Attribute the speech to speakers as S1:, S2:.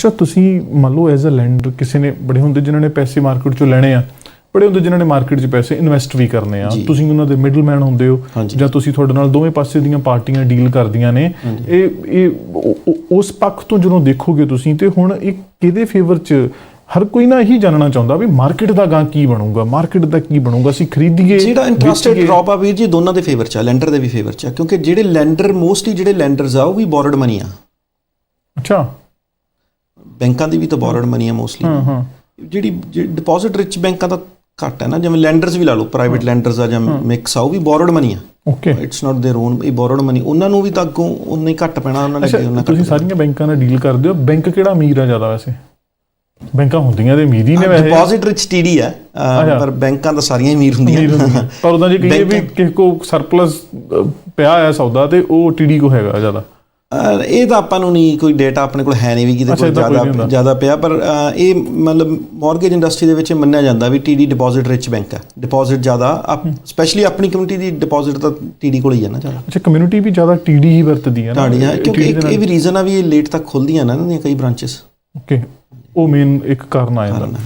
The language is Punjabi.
S1: ਅੱਛਾ ਤੁਸੀਂ ਮੰਨ ਲਓ ਐਜ਼ ਅ ਲੈਂਡਰ ਕਿਸੇ ਨੇ ਬੜੇ ਹੁੰਦੇ ਜਿਨ੍ਹਾਂ ਨੇ ਪੈਸੇ ਮਾਰਕੀਟ ਚੋਂ ਲੈਣੇ ਆ ਬੜੇ ਹੁੰਦੇ ਜਿਨ੍ਹਾਂ ਨੇ ਮਾਰਕੀਟ 'ਚ ਪੈਸੇ ਇਨਵੈਸਟ ਵੀ ਕਰਨੇ ਆ। ਤੁਸੀਂ ਉਹਨਾਂ ਦੇ ਮਿਡਲਮੈਨ ਹੁੰਦੇ ਹੋ। ਜਾਂ ਤੁਸੀਂ ਤੁਹਾਡੇ ਨਾਲ ਦੋਵੇਂ ਪਾਸੇ ਦੀਆਂ ਪਾਰਟੀਆਂ ਡੀਲ ਕਰਦੀਆਂ ਨੇ ਇਹ ਇਹ ਉਸ ਪੱਖ ਤੋਂ ਜਦੋਂ ਦੇਖੋਗੇ ਤੁਸੀਂ ਤੇ ਹੁਣ ਇਹ ਕਿਹਦੇ ਫੇਵਰ 'ਚ ਹਰ ਕੋਈ ਨਾ ਇਹੀ ਜਾਣਨਾ ਚਾਹੁੰਦਾ ਵੀ ਮਾਰਕੀਟ ਦਾ ਗਾਂ ਕੀ ਬਣੂਗਾ ਮਾਰਕੀਟ ਦਾ ਕੀ ਬਣੂਗਾ ਅਸੀਂ ਖਰੀਦੀਏ
S2: ਜਿਹੜਾ ਇੰਟਰਸਟ। ਡ੍ਰੌਪ ਆ ਵੀਰ ਜੀ ਦੋਨਾਂ ਦੇ ਫੇਵਰ ਚ ਆ ਲੈਂਡਰ ਦੇ ਵੀ ਫੇਵਰ ਚ ਆ ਕਿਉਂਕਿ ਜਿਹੜੇ ਲੈਂਡਰ ਮੋਸਟਲੀ ਜਿਹੜੇ ਲੈਂਡਰਸ ਆ ਉਹ ਵੀ ਬੋਰਡ ਮਨੀ ਆ
S1: ਅੱਛਾ
S2: ਬੈਂਕਾਂ ਦੀ ਵੀ ਤਾਂ ਬੋਰਡ ਮਨੀ ਆ ਮੋਸਟਲੀ
S1: ਹਾਂ ਹਾਂ
S2: ਜਿਹੜੀ ਡਿਪੋਜ਼ਿਟ ਰਿਚ ਬੈਂਕਾਂ ਦਾ ਘੱਟ ਹੈ ਨਾ ਜਿਵੇਂ ਲੈਂਡਰਸ ਵੀ ਲਾ ਲਓ ਪ੍ਰਾਈਵੇਟ ਲੈਂਡਰਸ ਆ ਜਾਂ ਮਿਕਸ ਆ ਉਹ ਵੀ ਬੋਰਡ ਮਨੀ ਆ
S1: okay
S2: it's not their own ਇਹ ਬੋਰਡ ਮਨੀ ਉਹਨਾਂ ਨੂੰ ਵੀ ਤਾਂ ਅੱਗੋਂ ਉਨਾ ਹੀ ਘੱਟ ਪੈਣਾ ਉਹਨਾਂ ਨੇ ਅੱਗੇ
S1: ਅੱਛਾ
S2: ਉਹਨਾਂ
S1: ਤੁਸੀਂ ਸਾਰੀਆਂ ਬੈਂਕਾਂ ਨਾਲ ਡੀਲ ਕਰਦੇ ਹੋ ਬੈਂਕ ਕਿਹੜਾ ਅਮੀਰ ਆ ਜ਼ਿਆਦਾ ਵੈਸੇ ਬੈਂਕਾਂ ਹੁੰਦੀਆਂ ਤੇ ਅਮੀਰ ਹੀ ਨੇ ਵੈਸੇ
S2: ਡਿਪੋਜ਼ਿਟ ਰਿਚ ਟੀਡੀ ਹੈ ਅਹ,
S1: ਅੱਛਾ।
S2: ਪਰ ਬੈਂਕਾਂ ਤਾਂ ਸਾਰੀਆਂ ਹੀ ਅਮੀਰ ਹੁੰਦੀਆਂ
S1: ਅਮੀਰ ਹੁੰਦੀਆਂ ਪਰ ਉਹਦਾ ਜੇ ਕਹੀਏ ਵੀ
S2: ਬੈਂਕਾਂ-
S1: ਕਿਸੇ ਕੋ ਸਰਪਲਸ ਪਿਆ ਹੈ ਸੌਦਾ ਤੇ ਉਹ ਟੀਡੀ ਕੋ ਹੈਗਾ ਜ਼ਿਆਦਾ
S2: ਅਹ, ਇਹ ਤਾਂ ਆਪਾਂ ਨੂੰ ਨਹੀਂ ਕੋਈ ਡੇਟਾ ਆਪਣੇ ਕੋਲ ਹੈ ਨਹੀਂ ਵੀ ਕਿਤੇ
S1: ਕੋਈ
S2: ਜ਼ਿਆਦਾ। ਜ਼ਿਆਦਾ ਪਿਆ ਪਰ ਇਹ ਮਤਲਬ ਮਾਰਗੇਜ ਇੰਡਸਟਰੀ ਦੇ ਵਿੱਚ ਮੰਨਿਆ ਜਾਂਦਾ ਵੀ ਟੀਡੀ ਡਿਪੋਜ਼ਿਟ ਰਿਚ ਬੈਂਕ ਹੈ। ਡਿਪੋਜ਼ਿਟ ਜ਼ਿਆਦਾ ਸਪੈਸ਼ਲੀ ਆਪਣੀ ਕਮਿਊਨਿਟੀ ਦੀ ਡਿਪੋਜ਼ਿਟ ਤਾਂ ਟੀਡੀ ਕੋਲ ਹੀ ਹੈ ਨਾ ਜ਼ਿਆਦਾ।
S1: ਅੱਛਾ ਕਮਿਊਨਿਟੀ ਵੀ ਜ਼ਿਆਦਾ ਟੀਡੀ ਹੀ ਵਰਤਦੀ ਹੈ ਨਾ।
S2: ਕਿਉਂਕਿ ਇਹ ਵੀ ਰੀਜ਼ਨ ਆ ਵੀ ਇਹ ਲੇਟ ਤੱਕ ਖੁੱਲਦੀਆਂ ਨਾ ਇਹਨਾਂ ਦੀਆਂ ਕਈ ਬ੍ਰਾਂਚਸ
S1: ਓਕੇ ਉਹ ਮੇਨ ਇੱਕ ਕਾਰਨ ਆ ਜਾਂਦਾ।